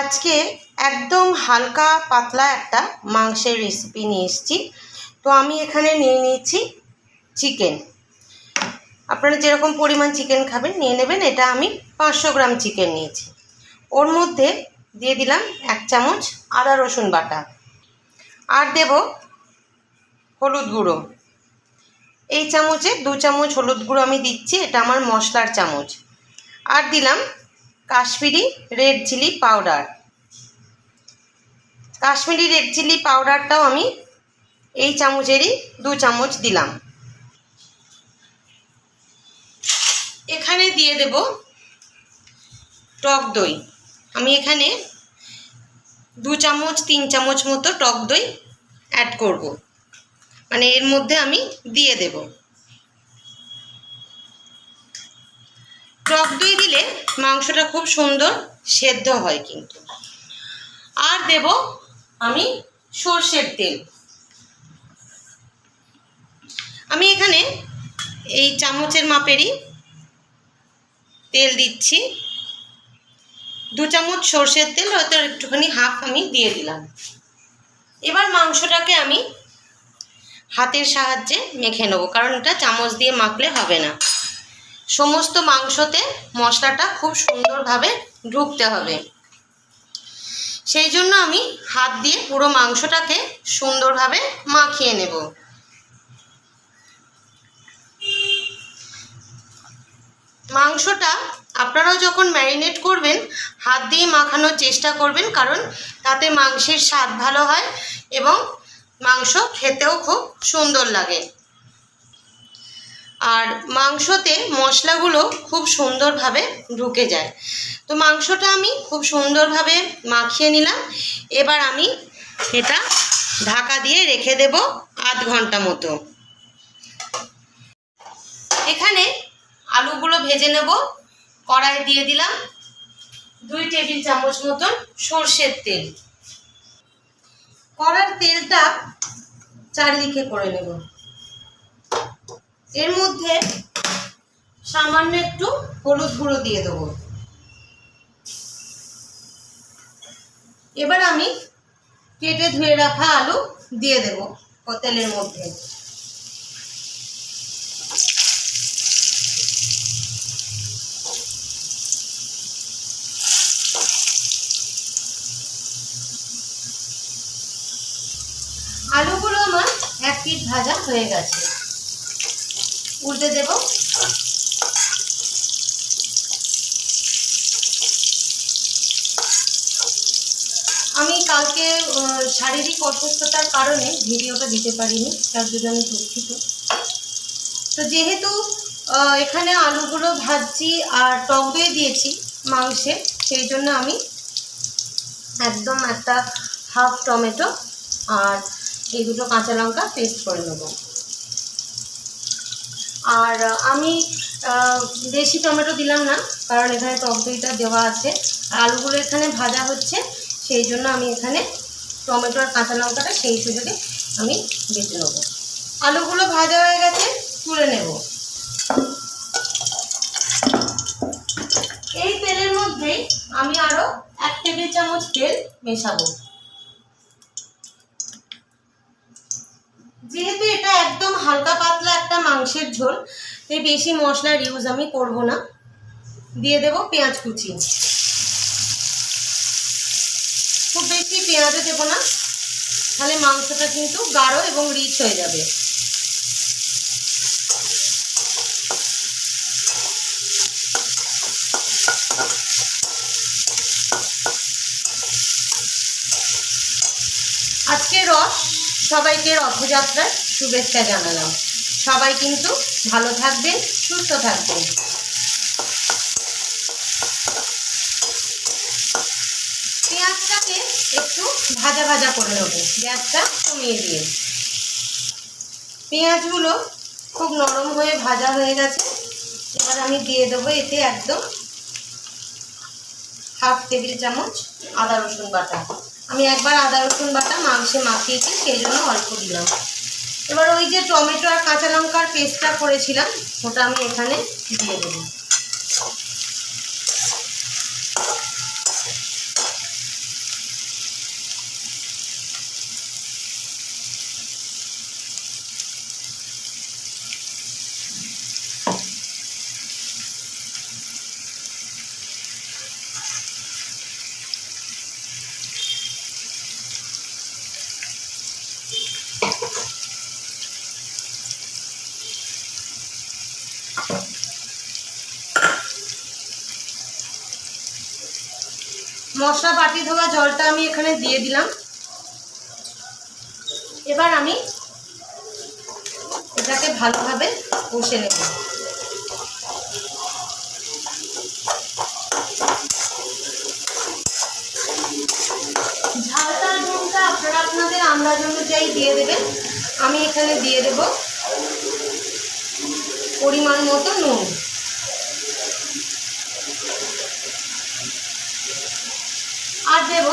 আজকে একদম হালকা পাতলা একটা মাংসের রেসিপি নিয়ে এসেছি। তো আমি এখানে নিয়ে নিয়েছি চিকেন আপনারা যেরকম পরিমাণ চিকেন খাবেন, নিয়ে নেবেন। এটা আমি পাঁচশো গ্রাম চিকেন নিয়েছি। ওর মধ্যে দিয়ে দিলাম এক চামচ আদা রসুন বাটা। আর দেব হলুদ গুঁড়ো। এই চামচে দু চামচ হলুদ গুঁড়ো আমি দিচ্ছি। এটা আমার মশলার চামচ। আর দিলাম Kashmiri red chilli powder. Kashmiri red chilli পাউডারটাও আমি এই চামচেরই দু চামচ দিলাম। এখানে দিয়ে দেব টক দই। আমি এখানে দু চামচ, তিন চামচ মতো টক দই অ্যাড করব। মানে এর মধ্যে আমি দিয়ে দেব। টক দই দিলে মাংসটা খুব সুন্দর সেদ্ধ হয় কিন্তু। আর দেব আমি সর্ষের তেল। আমি এখানে এই চামচের মাপেরই তেল দিচ্ছি। দু চামচ সর্ষের তেল, হয়তো একটুখানি হাফ আমি দিয়ে দিলাম। এবার মাংসটাকে আমি হাতের সাহায্যে মেখে নেব, কারণ এটা চামচ দিয়ে মাখলে হবে না। সমস্ত মাংসতে মশলাটা খুব সুন্দরভাবে ঢুকতে হবে। সেই জন্য আমি হাত দিয়ে পুরো মাংসটাকে সুন্দরভাবে মাখিয়ে নেব। মাংসটা আপনারাও যখন ম্যারিনেট করবেন, হাত দিয়ে মাখানোর চেষ্টা করবেন, কারণ তাতে মাংসের স্বাদ ভালো হয় এবং মাংস খেতেও খুব সুন্দর লাগে। আর মাংসতে মশলাগুলো খুব সুন্দরভাবে ঢুকে যায়। তো মাংসটা আমি খুব সুন্দরভাবে মাখিয়ে নিলাম। এবার আমি এটা ঢাকা দিয়ে রেখে দেব আধ ঘণ্টা মতো। এখানে আলুগুলো ভেজে নেব। কড়াই দিয়ে দিলাম দুই টেবিল চামচ মতন সর্ষের তেল। কড়ার তেলটা চারিদিকে করে নেব। এর মধ্যে সামান্য একটু হলুদ গুঁড়ো দিয়ে দেবো। এবার আমি কেটে ধুয়ে রাখা আলু দিয়ে দেব তেলের মধ্যে। আলুগুলো আমার এক পিঠ ভাজা হয়ে গেছে। উল্টে দেব। আমি কালকে শারীরিক অসুস্থতার কারণে ভিডিওটা দিতে পারিনি, তার জন্য আমি দুঃখিত। তো যেহেতু এখানে আলুগুলো ভাজছি আর টক দই দিয়েছি মাংসে, সেই জন্য আমি একদম একটা হাফ টমেটো আর দুটো কাঁচা লঙ্কা পেস্ট করে নেব। আর আমি বেশি টমেটো দিলাম না, কারণ এখানে টক দইটা দেওয়া আছে। আলুগুলো এখানে ভাজা হচ্ছে, সেই জন্য আমি এখানে টমেটো আর কাঁচা লঙ্কাটা সেই সুযোগে আমি বেটে নেব। আলুগুলো ভাজা হয়ে গেছে, তুলে নেব। এই তেলের মধ্যেই আমি আরও এক টেবিল চামচ তেল মেশাবো। যেহেতু এটা একদম হালকা পাতলা একটা মাংসের ঝোল। তাই বেশি মশলার ইউজ আমি করব না। দিয়ে দেব পেঁয়াজ কুচি। খুব বেশি পেঁয়াজও দেবো না। তাহলে মাংসটা কিন্তু গাঢ় এবং রিচ হয়ে যাবে। আজকে রস সবাইকে রথযাত্রার শুভেচ্ছা জানালাম। সবাই কিন্তু ভালো থাকবেন, সুস্থ থাকবেন। পেঁয়াজটাকে একটু ভাজা ভাজা করে নেব। গ্যাসটা কমিয়ে দিয়ে। পেঁয়াজগুলো খুব নরম হয়ে ভাজা হয়ে গেছে। এবার আমি দিয়ে দেবো এতে একদম হাফ টেবিল চামচ আদা রসুন বাটা। আমি একবার আদা রসুন বাটা মাংসে মাখিয়েছি, সেই জন্য অল্প দিলাম। এবার ওই যে টমেটো আর কাঁচা লঙ্কার পেস্টটা করেছিলাম ওটা আমি এখানে দিয়ে দেবো। মশলা বাটি ধোয়া জলটা আমি এখানে দিয়ে দিলাম। এবার আমি এটাকে ভালোভাবে কষে নেব। ঝালটা নুনটা আপনারা আপনাদের আন্দাজ অনুযায়ী দিয়ে দেবেন। আমি এখানে দিয়ে দেব পরিমাণ মতো নুন। আর দেব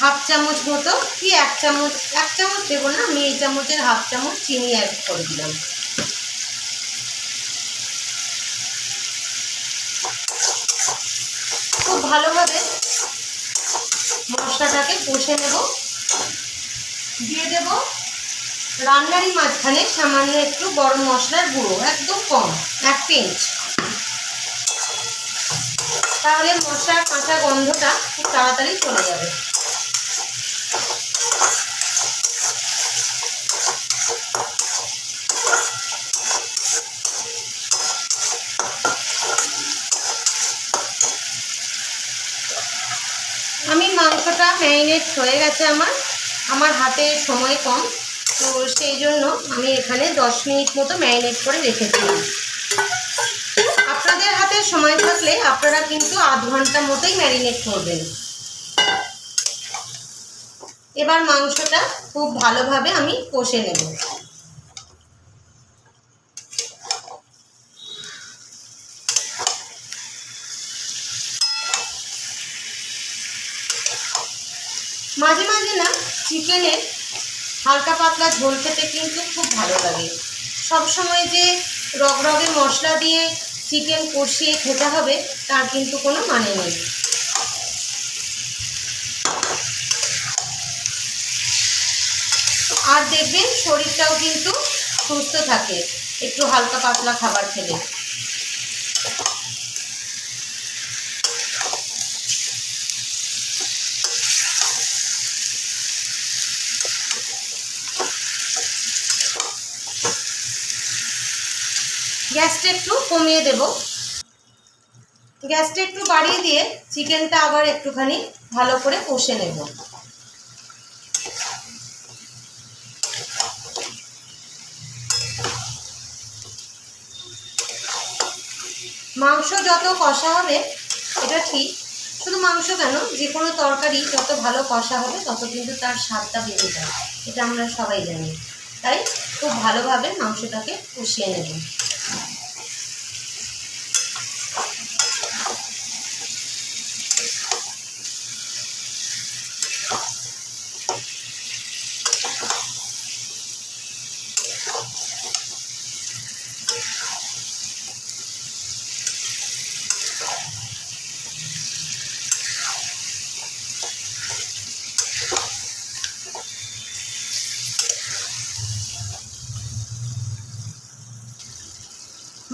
হাফ চামচ মতো, কি এক চামচ? এক চামচ দেবো না, আমি এই চামচের হাফ চামচ চিনি অ্যাড করে দিলাম। খুব ভালোভাবে মশলাটাকে কষে নেব। দিয়ে দেব রান্নারই মাঝখানে সামান্য একটু গরম মশলার গুঁড়ো, একদম কম, এক পিঞ্চ। তাহলে মশলার কাঁচা গন্ধটা খুব তাড়াতাড়ি চলে যাবে। আমি মাংসটা ম্যারিনেট হয়ে গেছে আমার। আমার হাতে সময় কম, তো সেই জন্য আমি এখানে দশ মিনিট মতো ম্যারিনেট করে রেখেছিলাম। সময় থাকলে আপনারা কিন্তু আধ ঘণ্টা মতোই ম্যারিনেট করবেন। এবার মাংসটা খুব ভালোভাবে আমি কষে নেব। মাঝে মাঝে না চিকেনের হালকা পাতলা ঝোল খেতে কিন্তু খুব ভালো লাগে। সব সময় যে রগরগে মশলা দিয়ে চিকেন কষিয়ে খেতে হবে, তার কিন্তু কোনো মানে নেই। আর দেখবেন শরীরটাও কিন্তু সুস্থ থাকে, একটু হালকা পাতলা খাবার খেলে। গ্যাসটা একটু কমিয়ে দেব। গ্যাসটা একটু বাড়িয়ে দিয়ে চিকেনটা আবার একটুখানি ভালো করে কষে নেব। মাংস যত কষা হবে, এটা ঠিক, শুধু মাংস কেন যে কোনো তরকারি যত ভালো কষা হবে, তত কিন্তু তার স্বাদটা বেড়ে যায় এটা আমরা সবাই জানি। তাই খুব ভালোভাবে মাংসটাকে কষিয়ে নেব।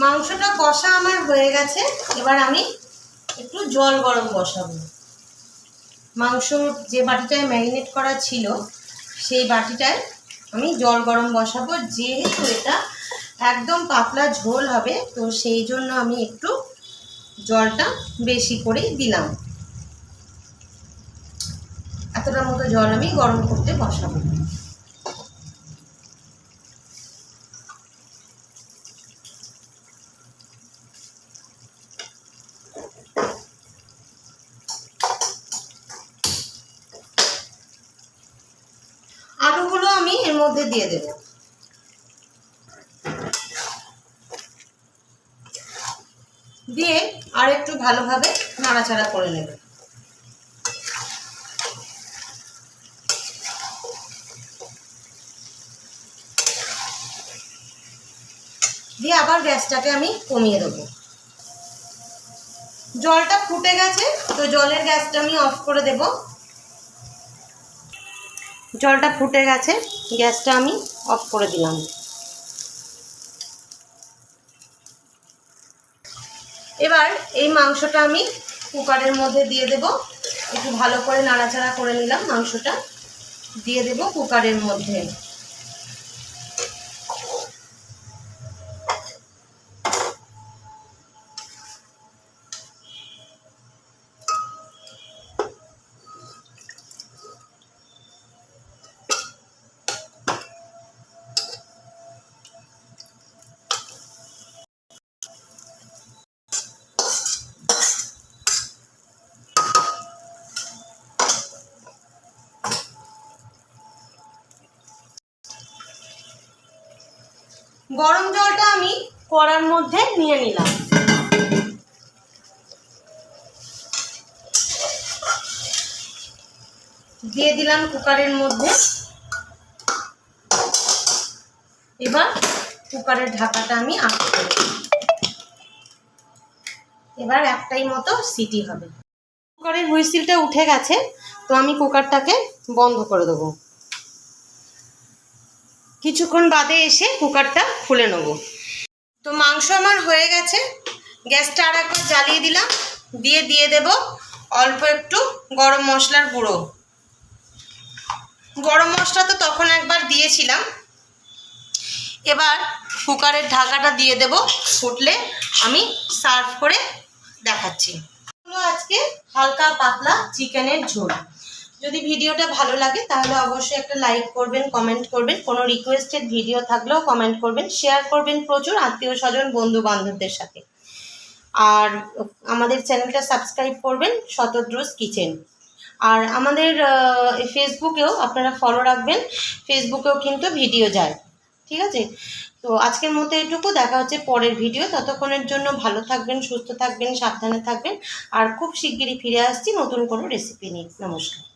মাংসটা কষা আমার হয়ে গেছে। এবার আমি একটু জল গরম বসাবো। মাংস যে বাটিটায় ম্যারিনেট করা ছিল, সেই বাটিটায় আমি জল গরম বসাবো। যেহেতু এটা একদম পাতলা ঝোল হবে, তো সেই জন্য আমি একটু জলটা বেশি করেই দিলাম। এতটা মতো জল আমি গরম করতে বসাবো আলুগুলো আমি এর মধ্যে দিয়ে দেব। দিয়ে আর একটু ভালোভাবে নাড়াচাড়া করে নেব। দিয়ে আবার গ্যাসটাকে আমি কমিয়ে দেবো। জলটা ফুটে গেছে, তো জলের গ্যাসটা আমি অফ করে দেবো। জলটা ফুটে গেছে, গ্যাসটা আমি অফ করে দিলাম। এবার এই মাংসটা আমি কুকারের মধ্যে দিয়ে দেব। একটু ভালো করে নাড়াচাড়া করে নিলাম মাংসটা। দিয়ে দেব কুকারের মধ্যে। গরম জলটা আমি কড়ার মধ্যে নিয়ে নিলাম। দিয়ে দিলাম কুকারের মধ্যে। এবার কুকারের ঢাকাটা আমি দেব। এবার একটাই মতো সিটি হবে। কুকারের হুইসিলটা উঠে গেছে, তো আমি কুকারটাকে বন্ধ করে দেবো। কিছুক্ষণ বাদে এসে কুকারটা খুলে নেব। তো মাংস আমার হয়ে গেছে। গ্যাসটা আর একবার জ্বালিয়ে দিলাম। দিয়ে দিয়ে দেব অল্প একটু গরম মশলার গুঁড়ো। গরম মশলা তো তখন একবার দিয়েছিলাম। এবার কুকারের ঢাকাটা দিয়ে দেব। ফুটলে আমি সার্ভ করে দেখাচ্ছি। আজকে হালকা পাতলা চিকেনের ঝোল। যদি ভিডিওটা ভালো লাগে, তাহলে অবশ্যই একটা লাইক করবেন কমেন্ট করবেন। কোনো রিকোয়েস্টেড ভিডিও থাকলেও কমেন্ট করবেন শেয়ার করবেন প্রচুর আত্মীয় স্বজন বন্ধু বান্ধবদের সাথে। আর আমাদের চ্যানেলটা সাবস্ক্রাইব করবেন শতদ্রোজ কিচেন। আর আমাদের ফেসবুকেও আপনারা ফলো রাখবেন ফেসবুকেও কিন্তু ভিডিও যায়। ঠিক আছে? তো আজকের মতো এটুকু, দেখা হচ্ছে পরের ভিডিও ততক্ষণের জন্য ভালো থাকবেন, সুস্থ থাকবেন, সাবধানে থাকবেন। আর খুব শিগগিরই ফিরে আসছি নতুন কোনো রেসিপি নিয়ে। নমস্কার।